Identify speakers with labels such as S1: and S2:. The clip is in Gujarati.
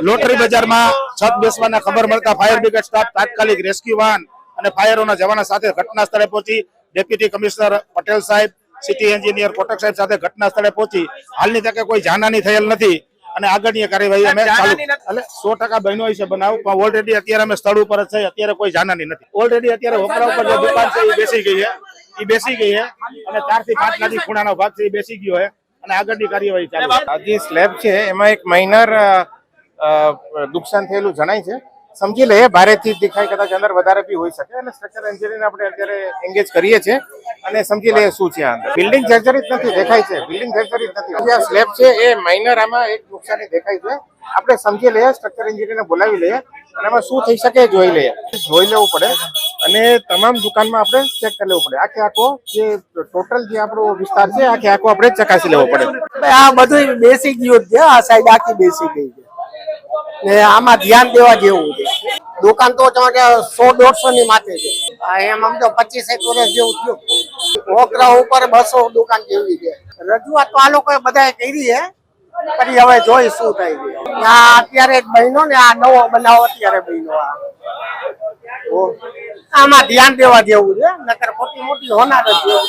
S1: લોટરી બજારમાં છત બેસવાના ખબર મળતા ફાયર બ્રિગેડ સ્ટાફ તાત્કાલિક રેસ્ક્યુ વાન અને ફાયરોના જવાના સાથે ઘટના સ્થળે પહોંચી ડેપ્યુટી કમિશનર પટેલ સાહેબ સિટી એન્જિનિયર કોટક સાહેબ સાથે ઘટના સ્થળે પહોંચી. હાલની તકે કોઈ જાનહાની થયેલ નથી અને આગળની કાર્યવાહી અમે ચાલુ એટલે સો ટકા બહેનો છે બનાવ પણ ઓલરેડી અત્યારે અમે સ્થળ ઉપર જ છે અત્યારે કોઈ જાનહાની નથી. ઓલરેડી અત્યારે હોકરા ઉપર જે દુકાન છે એ બેસી ગઈ છે. એ બેસી ગઈ છે અને ચારથી પાંચ લાદી ખૂણાનો ભાગ છે એ બેસી ગયો છે અને આગળની કાર્યવાહી ચાલુ
S2: આ જે સ્લેબ છે એમાં એક માઇનર નુકસાન થયેલું જણાય છે. સમજી લઈએ, ભારેથી દેખાય કદાચ અંદર વધારે બી હોઈ શકે અને સ્ટ્રક્ચર એન્જિનિયર આપણે અત્યારે એન્ગેજ કરીએ છીએ અને સમજી લઈએ શું છે અંદર. બિલ્ડિંગ જર્જરિત નથી, દેખાય છે. બિલ્ડિંગ જર્જરિત નથી. આ સ્લેબ છે એ માઇનર આમાં એક નુકસાની દેખાય છે. આપણે સમજી લઈએ સ્ટ્રક્ચર એન્જિનિયરને બોલાવી લઈએ અને એમાં શું થઈ શકે જોઈ લઈએ. જોઈ લેવું પડે અને તમામ દુકાનમાં આપણે ચેક કરી લેવું પડે. આખે આખો જે ટોટલ જે આપણો વિસ્તાર છે, આખે આખો આપણે ચકાસી લેવો પડે.
S3: આ બધું બેસી ગયું છે. આ સાઈડ આખી બેસી ગઈ છે. ને આમાં ધ્યાન દેવા જેવું છે. દુકાન તો તમારે સો દોઢસો ની માથે છે. એમ આમ તો પચીસ એક વર્ષ જેવું થયું. મોકરા ઉપર બસો દુકાન જેવી છે. રજૂઆત તો આ લોકોએ બધાએ કરી છે, પછી હવે જોઈ શું થાય છે. આ અત્યારે એક બન્યો ને, આ નવો બનાવો અત્યારે બન્યો આ. આમાં ધ્યાન દેવા જેવું છે, નકર ખોટી મોટી હોનાર જ જેવું